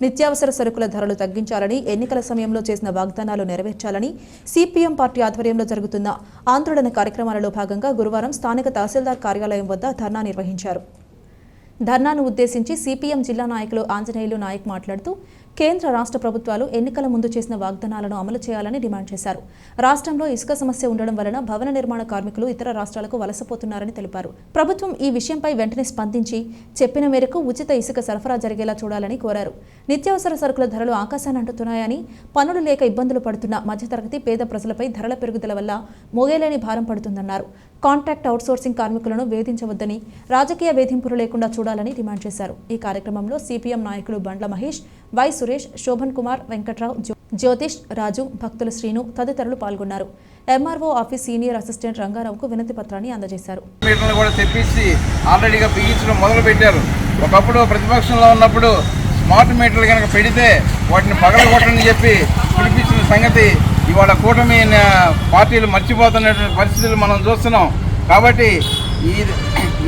నిత్యావసర సరుకుల ధరలు తగ్గించాలని ఎన్నికల సమయంలో చేసిన వాగ్దానాలు నెరవేర్చాలని సిపిఎం పార్టీ ఆధ్వర్యంలో జరుగుతున్న ఆందోళన కార్యక్రమాలలో భాగంగా గురువారం స్థానిక తహసీల్దార్ కార్యాలయం వద్ద ధర్నా నిర్వహించారు. ధర్నాను ఉద్దేశించి సిపిఎం జిల్లా నాయకులు ఆంజనేయులు నాయక్ మాట్లాడుతూ కేంద్ర రాష్ట్ర ప్రభుత్వాలు ఎన్నికల ముందు చేసిన వాగ్దానాలను అమలు చేయాలని డిమాండ్ చేశారు. రాష్ట్రంలో ఇసుక సమస్య ఉండడం వలన భవన నిర్మాణ కార్మికులు ఇతర రాష్ట్రాలకు వలసపోతున్నారని తెలిపారు. ప్రభుత్వం ఈ విషయంపై వెంటనే స్పందించి చెప్పిన మేరకు ఉచిత ఇసుక సరఫరా జరిగేలా చూడాలని కోరారు. నిత్యావసర సరుకుల ధరలు ఆకాశాన్ని అంటుతున్నాయని పనులు లేక ఇబ్బందులు పడుతున్న మధ్యతరగతి పేద ప్రజలపై ధరల పెరుగుదల వల్ల మోగేలేని భారం పడుతుందన్నారు. కాంట్రాక్ట్ అవుట్సోర్సింగ్ కార్మికులను వేధించవద్దని రాజకీయ వేధింపులు లేకుండా చూడాలని డిమాండ్ చేశారు. ఈ కార్యక్రమంలో సిపిఎం నాయకులు బండ్ల మహేష్ వై సురేష్ శోభన్ కుమార్ వెంకట్రావు జ్యోతిష్ రాజు భక్తుల శ్రీను తదితరులు పాల్గొన్నారు. ఎంఆర్ఓ ఆఫీస్ సీనియర్ అసిస్టెంట్ రంగారావుకు వినతి పత్రాన్ని అందజేశారు. మీటర్లు కూడా తెప్పించి ఆల్రెడీగా బిగించడం మొదలు పెట్టారు ఒకప్పుడు ప్రతిపక్షంలో ఉన్నప్పుడు స్మార్ట్ మీటర్లు కనుక పెడితే వాటిని పగలగొట్టని చెప్పి పిలిపించిన సంగతి ఇవాళ కూటమి పార్టీలు మర్చిపోతున్నటువంటి పరిస్థితులు మనం చూస్తున్నాం. కాబట్టి ఈ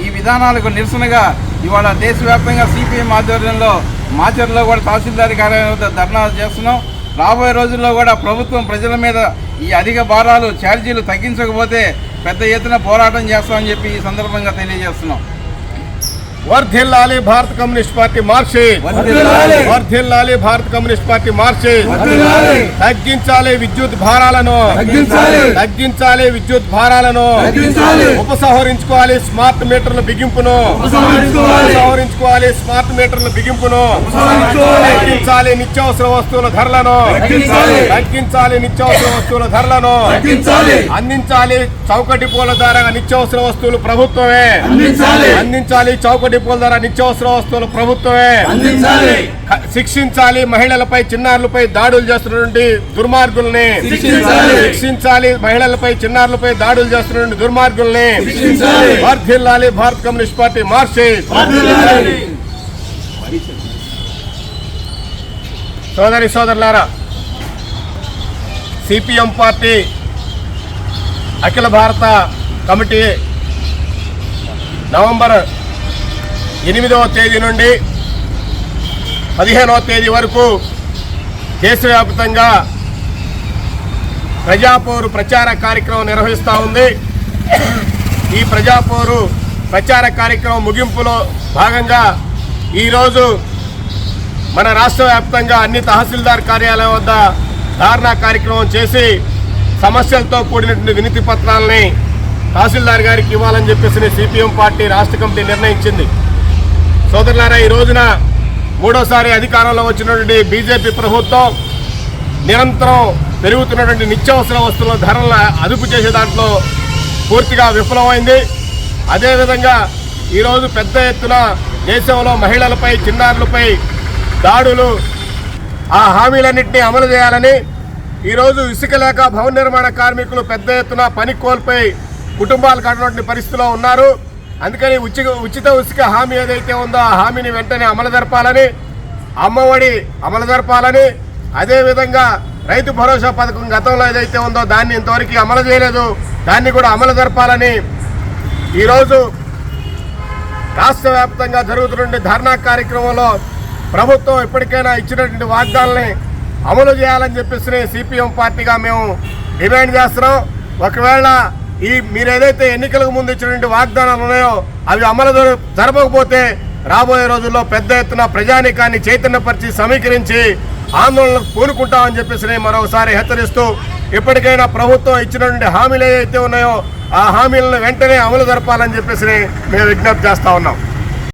ఈ విధానాలకు నిరసనగా ఇవాళ దేశవ్యాప్తంగా సిపిఎం ఆధ్వర్యంలో మాచర్లో కూడా తహసీల్దార్ కార్యాలయం వద్ద ధర్నా చేస్తున్నాం. రాబోయే రోజుల్లో కూడా ప్రభుత్వం ప్రజల మీద ఈ అధిక భారాలు ఛార్జీలు తగ్గించకపోతే పెద్ద ఎత్తున పోరాటం చేస్తామని చెప్పి ఈ సందర్భంగా తెలియజేస్తున్నాం. వర్ధిల్లాలి భారత కమ్యూనిస్ట్ పార్టీ మార్క్షీట్ వర్ధిల్లాలి. భారత కమ్యూనిస్ట్ పార్టీ వర్ధిల్లాలి. తగ్గించాలి విద్యుత్ భారాలను తగ్గించాలి. విద్యుత్ భారాలను. ఉపసంహరించుకోవాలి స్మార్ట్ మీటర్ల బిగింపును ఉపసంహరించుకోవాలి స్మార్ట్ మీటర్ల బిగింపును. తగ్గించాలి నిత్యావసర వస్తువుల ధరలను తగ్గించాలి. నిత్యావసర వస్తువుల ధరలను. అందించాలి చౌకటి పూల ద్వారా నిత్యావసర వస్తువులు ప్రభుత్వమే అందించాలి. చౌకటి పూల ద్వారా నిత్యావసర వస్తువులు ప్రభుత్వమే శిక్షించాలి మహిళలపై చిన్నారులపై దాడులు చేస్తున్నటువంటి దుర్మార్గుల్ని శిక్షించాలి. మహిళలపై చిన్నారులపై దాడులు చేస్తున్నటువంటి దుర్మార్గుల్ని. వర్ధిల్లాలి భారత కమ్యూనిస్ట్ పార్టీ వర్ధిల్లాలి. సోదరి సోదరులారా సిపిఎం పార్టీ అఖిల భారత కమిటీ నవంబర్ ఎనిమిదవ తేదీ నుండి పదిహేనవ తేదీ వరకు దేశవ్యాప్తంగా ప్రజాపోరు ప్రచార కార్యక్రమం నిర్వహిస్తూ ఉంది. ఈ ప్రజాపోరు ప్రచార కార్యక్రమం ముగింపులో భాగంగా ఈరోజు మన రాష్ట్ర వ్యాప్తంగా అన్ని తహసీల్దార్ కార్యాలయం వద్ద ధారణా కార్యక్రమం చేసి సమస్యలతో కూడినటువంటి వినతి పత్రాలని తహసీల్దార్ గారికి ఇవ్వాలని చెప్పేసి సిపిఎం పార్టీ రాష్ట్ర కమిటీ నిర్ణయించింది. సోదరులారా ఈ రోజున మూడోసారి అధికారంలో వచ్చినటువంటి బీజేపీ ప్రభుత్వం నిరంతరం పెరుగుతున్నటువంటి నిత్యావసర వస్తువుల ధరలను అదుపు చేసే దాంట్లో పూర్తిగా విఫలమైంది. అదేవిధంగా ఈరోజు పెద్ద ఎత్తున దేశంలో మహిళలపై చిన్నారులపై దాడులు ఆ హామీలన్నింటినీ అమలు చేయాలని ఈరోజు ఇసుక లేక భవన నిర్మాణ కార్మికులు పెద్ద ఎత్తున పని కోల్పోయి కుటుంబాలు కట్టినటువంటి పరిస్థితిలో ఉన్నారు. అందుకని ఉచిత ఉచిత ఇసుక హామీ ఏదైతే ఉందో ఆ హామీని వెంటనే అమలు జరపాలని అమ్మఒడి అమలు జరపాలని అదేవిధంగా రైతు భరోసా పథకం గతంలో ఏదైతే ఉందో దాన్ని ఇంతవరకు అమలు చేయలేదు. దాన్ని కూడా అమలు జరపాలని ఈరోజు రాష్ట్ర వ్యాప్తంగా జరుగుతున్న ధర్నా కార్యక్రమంలో ప్రభుత్వం ఇప్పటికైనా ఇచ్చినటువంటి వాగ్దాలని అమలు చేయాలని చెప్పేసి సిపిఎం పార్టీగా మేము డిమాండ్ చేస్తున్నాం. ఒకవేళ ఈ మీరు ఏదైతే ఎన్నికలకు ముందు ఇచ్చినటువంటి వాగ్దానాలు ఉన్నాయో అవి అమలు జరపకపోతే రాబోయే రోజుల్లో పెద్ద ఎత్తున ప్రజానీకాన్ని చైతన్యపరిచి సమీకరించి ఆందోళనకు పూనుకుంటామని చెప్పేసి మరొకసారి హెచ్చరిస్తూ ఇప్పటికైనా ప్రభుత్వం ఇచ్చినటువంటి హామీలు ఏవైతే ఉన్నాయో ఆ హామీలను వెంటనే అమలు జరపాలని చెప్పేసి మేము విజ్ఞప్తి చేస్తా ఉన్నాం.